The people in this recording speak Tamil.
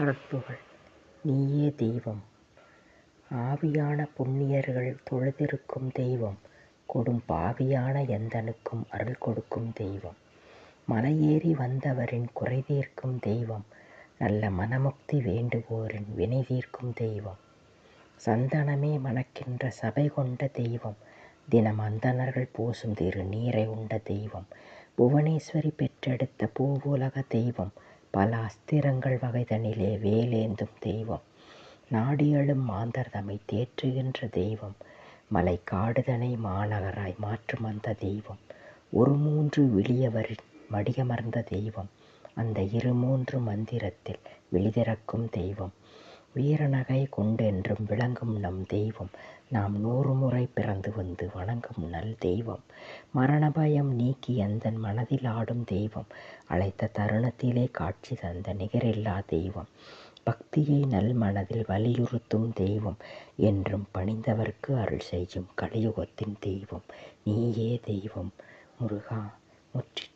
அருட்புகழ் நீயே தெய்வம். ஆவியான புண்ணியர்கள் தொழுதிருக்கும் தெய்வம். கொடும் பாவியான எந்தனுக்கும் அருள் கொடுக்கும் தெய்வம். மலையேறி வந்தவரின் குறை தீர்க்கும் தெய்வம். நல்ல மனமுக்தி வேண்டுவோரின் வினை தீர்க்கும் தெய்வம். சந்தனமே மணக்கின்ற சபை கொண்ட தெய்வம். தினம் அந்தணர்கள் பூசும் திரு நீரை உண்ட தெய்வம். புவனேஸ்வரி பெற்றெடுத்த பூவுலக தெய்வம். பல அஸ்திரங்கள் வகைதனிலே வேலேந்தும் தெய்வம். நாடியழும் மாந்தர் தம்மை தேற்றுகின்ற தெய்வம். மலை காடுதனை மாநகராய் மாற்றும் அந்த தெய்வம். ஒரு மூன்று விழியவரின் மடியமர்ந்த தெய்வம். அந்த இரு மூன்று மந்திரத்தில் விழிதிறக்கும் தெய்வம். வீரநகை கொண்டென்றும் விளங்கும் நம் தெய்வம். நாம் நூறு முறை பிறந்து வந்து வணங்கும் நல் தெய்வம். மரண பயம் நீக்கி எந்தன் மனதில் ஆடும் தெய்வம். அழைத்த தருணத்திலே காட்சி தந்த நிகரில்லா தெய்வம். பக்தியை நல் மனதில் வலியுறுத்தும் தெய்வம். என்றும் பணிந்தவர்க்கு அருள் செய்யும் கலியுகத்தின் தெய்வம். நீயே தெய்வம். முருகா முற்றி